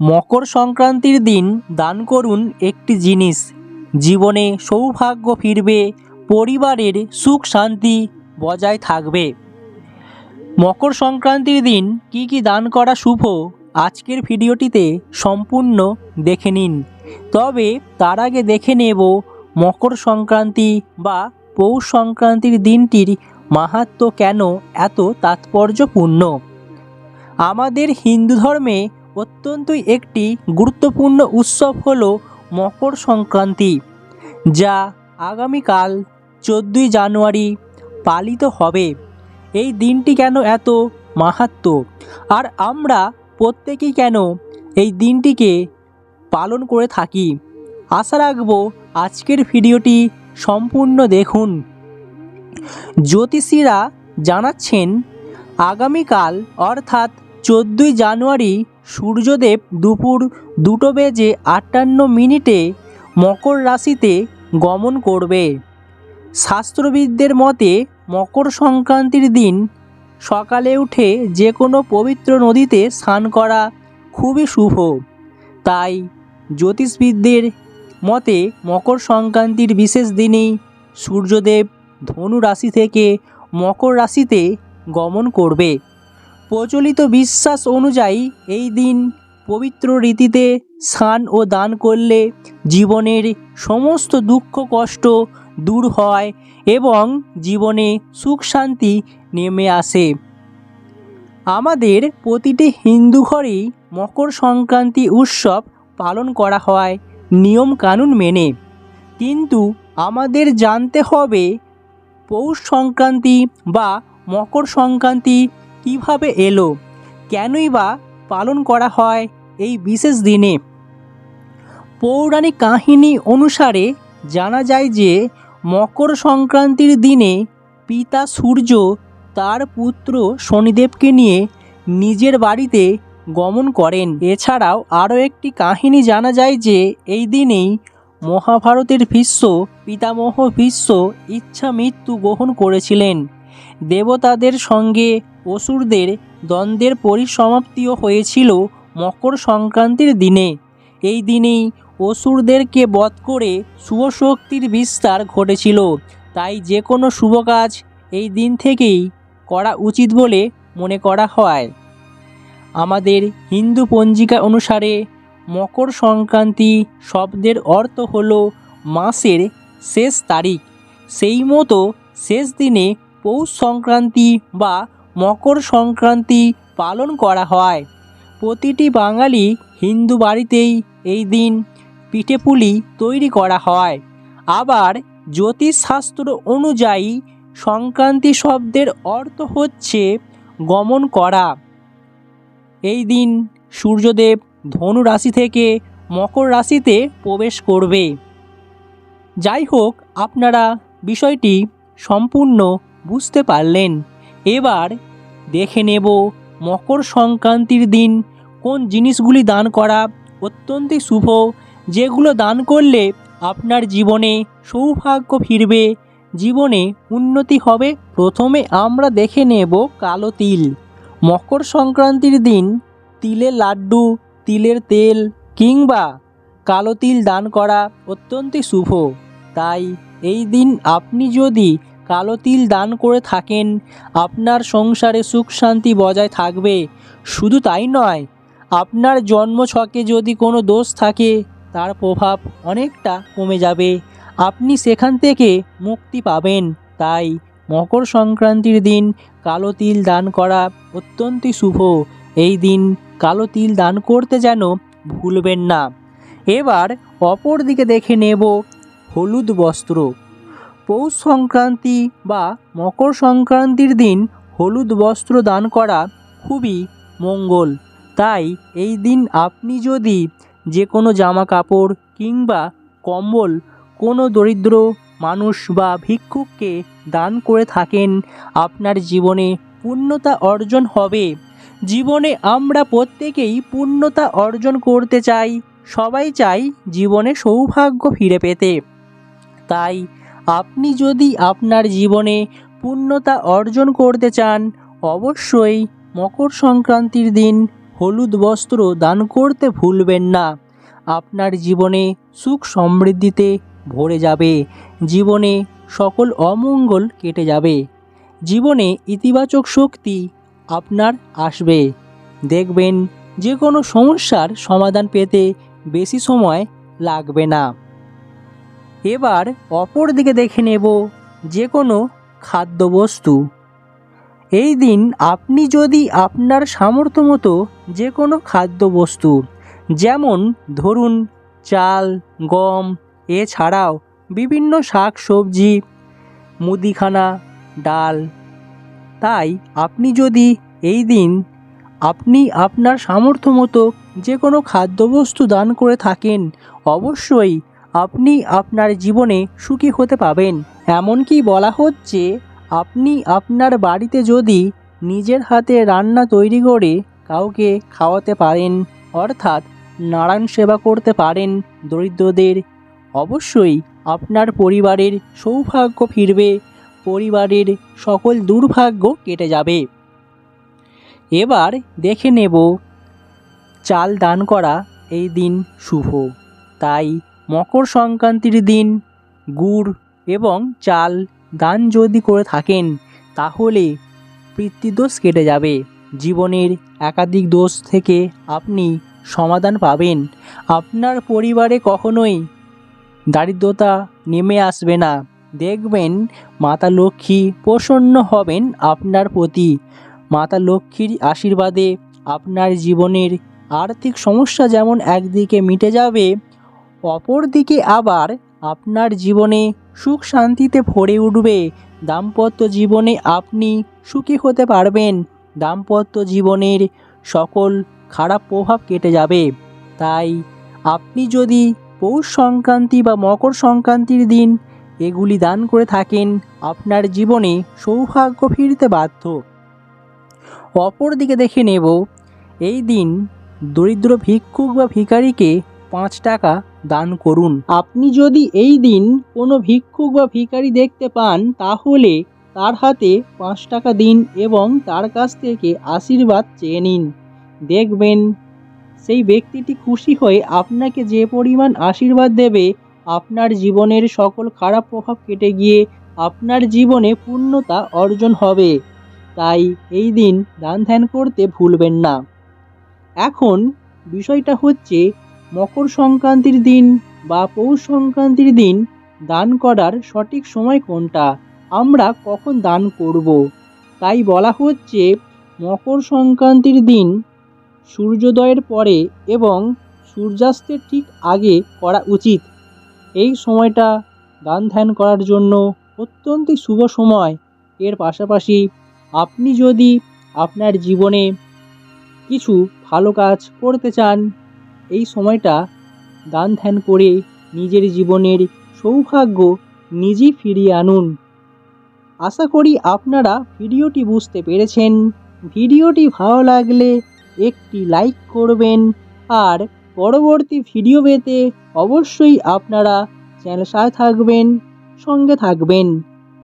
মকর সংক্রান্তির দিন দান করুন একটি জিনিস। জীবনে সৌভাগ্য ফিরবে, পরিবারের সুখ শান্তি বজায় থাকবে। মকর সংক্রান্তির দিন কি কি দান করা শুভ, আজকের ভিডিওটিতে সম্পূর্ণ দেখে নিন। তবে তার আগে দেখে নেব মকর সংক্রান্তি বা পৌষ সংক্রান্তির দিনটির মাহাত্ম্য কেন এত তাৎপর্যপূর্ণ। আমাদের হিন্দু ধর্মে অত্যন্তই একটি গুরুত্বপূর্ণ উৎসব হল মকর সংক্রান্তি, যা আগামীকাল চোদ্দোই জানুয়ারি পালিত হবে। এই দিনটি কেন এত মাহাত্ম্য? আর আমরা প্রত্যেকেই কেন এই দিনটিকে পালন করে থাকি? আশা রাখব আজকের ভিডিওটি সম্পূর্ণ দেখুন। জ্যোতিষীরা জানাচ্ছেন, আগামীকাল অর্থাৎ চোদ্দোই জানুয়ারি সূর্যদেব দুপুর দুটো বেজে আটান্ন মিনিটে মকর রাশিতে গমন করবে। শাস্ত্রবিদদের মতে, মকর সংক্রান্তির দিন সকালে উঠে যে কোনো পবিত্র নদীতে স্নান করা খুবই শুভ। তাই জ্যোতিষবিদদের মতে, মকর সংক্রান্তির বিশেষ দিনেই সূর্যদেব ধনু রাশি থেকে মকর রাশিতে গমন করবে। প্রচলিত বিশ্বাস অনুযায়ী এই দিন পবিত্র রীতিতে স্নান ও দান করলে জীবনের সমস্ত দুঃখ, কষ্ট দূর হয় এবং জীবনে সুখ, শান্তি নেমে আসে। আমাদের প্রতিটি হিন্দু ঘরেই মকর সংক্রান্তি উৎসব পালন করা হয় নিয়ম কানুন মেনে। কিন্তু আমাদের জানতে হবে পৌষ সংক্রান্তি বা মকর সংক্রান্তি কীভাবে এলো? কেনই বা পালন করা হয় এই বিশেষ দিনে? পৌরাণিক কাহিনী অনুসারে জানা যায় যে মকর সংক্রান্তির দিনে পিতা সূর্য তার পুত্র শনিদেবকে নিয়ে নিজের বাড়িতে গমন করেন। এছাড়াও আরও একটি কাহিনী জানা যায় যে এই দিনেই মহাভারতের ভীষ্ম, পিতামহ ভীষ্ম ইচ্ছা মৃত্যু গ্রহণ করেছিলেন। দেবতাদের সঙ্গে অসুরদের দ্বন্দ্বের পরিসমাপ্তিও হয়েছিল মকর সংক্রান্তির দিনে। এই দিনেই অসুরদেরকে বধ করে শুভ শক্তির বিস্তার ঘটেছিল। তাই যে কোনো শুভ কাজ এই দিন থেকেই করা উচিত বলে মনে করা হয়। আমাদের হিন্দু পঞ্জিকা অনুসারে মকর সংক্রান্তি শব্দের অর্থ হল মাসের শেষ তারিখ। সেই মতো শেষ দিনে পৌষ সংক্রান্তি বা মকর সংক্রান্তি পালন করা হয়। প্রতিটি বাঙালি হিন্দু বাড়িতেই এই দিন পিঠেপুলি তৈরি করা হয়। আবার জ্যোতিষশাস্ত্র অনুযায়ী সংক্রান্তি শব্দের অর্থ হচ্ছে গমন করা। এই দিন সূর্যদেব ধনু রাশি থেকে মকর রাশিতে প্রবেশ করবে। যাই হোক, আপনারা বিষয়টি সম্পূর্ণ বুঝতে পারলেন। এবার দেখে নেব মকর সংক্রান্তির দিন কোন জিনিসগুলি দান করা অত্যন্তই শুভ, যেগুলো দান করলে আপনার জীবনে সৌভাগ্য ফিরবে, জীবনে উন্নতি হবে। প্রথমে আমরা দেখে নেব কালো তিল। মকর সংক্রান্তির দিন তিলের লাড্ডু, তিলের তেল কিংবা কালো তিল দান করা অত্যন্তই শুভ। তাই এই দিন আপনি যদি কালো তিল দান করে থাকেন। আপনার সংসারে সুখ শান্তি বজায় থাকবে। শুধু তাই নয়, আপনার জন্মছকে যদি কোনো দোষ থাকে, তার প্রভাব অনেকটা কমে যাবে। আপনি সেখান থেকে মুক্তি পাবেন। তাই মকর সংক্রান্তির দিন কালো তিল দান করা অত্যন্তই শুভ। এই দিন কালো তিল দান করতে যেন ভুলবেন না। এবার অপর দিকে দেখে নেব হলুদ বস্ত্র। পৌষ সংক্রান্তি বা মকর সংক্রান্তির দিন হলুদ বস্ত্র দান করা খুবই মঙ্গল। তাই এই দিন আপনি যদি যে কোনো জামা কাপড় কিংবা কম্বল কোনো দরিদ্র মানুষ বা ভিক্ষুককে দান করে থাকেন, আপনার জীবনে পূর্ণতা অর্জন হবে। জীবনে আমরা প্রত্যেকেই পূর্ণতা অর্জন করতে চাই। সবাই চাই জীবনে সৌভাগ্য ফিরে পেতে। তাই আপনি যদি আপনার জীবনে পূর্ণতা অর্জন করতে চান, অবশ্যই মকর সংক্রান্তির দিন হলুদ বস্ত্র দান করতে ভুলবেন না। আপনার জীবনে সুখ সমৃদ্ধিতে ভরে যাবে। জীবনে সকল অমঙ্গল কেটে যাবে। জীবনে ইতিবাচক শক্তি আপনার আসবে। দেখবেন যে কোনো সমস্যার সমাধান পেতে বেশি সময় লাগবে না। এবার অপর দিকে দেখে নেব যে কোনো খাদ্যবস্তু। এই দিন আপনি যদি আপনার সামর্থ্য মতো যে কোনো খাদ্যবস্তু, যেমন ধরুন চাল, গম, এছাড়াও বিভিন্ন শাক সবজি মুদিখানা, ডাল, তাই আপনি যদি এই দিন আপনি আপনার সামর্থ্য মতো যে কোনো খাদ্যবস্তু দান করে থাকেন, অবশ্যই আপনি আপনার জীবনে সুখী হতে পাবেন। এমনকি বলা হচ্ছে, আপনি আপনার বাড়িতে যদি নিজের হাতে রান্না তৈরি করে কাউকে খাওয়াতে পারেন, অর্থাৎ নারায়ণ সেবা করতে পারেন দরিদ্রদের, অবশ্যই আপনার পরিবারের সৌভাগ্য ফিরবে, পরিবারের সকল দুর্ভাগ্য কেটে যাবে। এবার দেখে নেব, চাল দান করা এই দিন শুভ। তাই মকর সংক্রান্তির দিন গুড় এবং চাল দান যদি করে থাকেন, তাহলে পিতৃদোষ কেটে যাবে। জীবনের একাধিক দোষ থেকে আপনি সমাধান পাবেন। আপনার পরিবারে কখনোই দারিদ্রতা নেমে আসবে না। দেখবেন মাতা লক্ষ্মী প্রসন্ন হবেন আপনার প্রতি। মাতা লক্ষ্মীর আশীর্বাদে আপনার জীবনের আর্থিক সমস্যা যেমন একদিকে মিটে যাবে অপর দিকে আবার আপনার জীবনে সুখ শান্তিতে ভরে উঠবে। দাম্পত্য জীবনে আপনি সুখী হতে পারবেন। দাম্পত্য জীবনের সকল খারাপ প্রভাব কেটে যাবে। তাই আপনি যদি পৌষ সংক্রান্তি বা মকর সংক্রান্তির দিন এগুলি দান করে থাকেন, আপনার জীবনে সৌভাগ্য ফিরতে বাধ্য। অপর দিকে দেখে নেব, এই দিন দরিদ্র ভিক্ষুক বা ভিখারিকে পাঁচ টাকা দান করুন। আপনি যদি এই দিন কোনো ভিক্ষুক বা ভিখারি দেখতে পান, তাহলে তার হাতে পাঁচ টাকা দিন এবং তার কাছ থেকে আশীর্বাদ চেয়ে নিন। দেখবেন, সেই ব্যক্তিটি খুশি হয়ে আপনাকে যে পরিমাণ আশীর্বাদ দেবে, আপনার জীবনের সকল খারাপ প্রভাব কেটে গিয়ে আপনার জীবনে পূর্ণতা অর্জন হবে। তাই এই দিন দান ধ্যান করতে ভুলবেন না। এখন বিষয়টা হচ্ছে মকর সংক্রান্তির দিন বা পৌষ সংক্রান্তির দিন দান করার সঠিক সময় কোনটা? আমরা কখন দান করব? তাই বলা হচ্ছে মকর সংক্রান্তির দিন সূর্যোদয়ের পরে এবং সূর্যাস্তের ঠিক আগে করা উচিত। এই সময়টা দান ধ্যান করার জন্য অত্যন্তই শুভ সময়। এর পাশাপাশি আপনি যদি আপনার জীবনে কিছু ভালো কাজ করতে চান এই সময়টা দান ধ্যান করে নিজের জীবনের সৌভাগ্য নিজেই ফিরিয়ে আনুন। আশা করি আপনারা ভিডিওটি বুঝতে পেরেছেন। ভিডিওটি ভালো লাগলে একটি লাইক করবেন আর পরবর্তী ভিডিও পেতে অবশ্যই আপনারা চ্যানেল সাথে থাকবেন, সঙ্গে থাকবেন।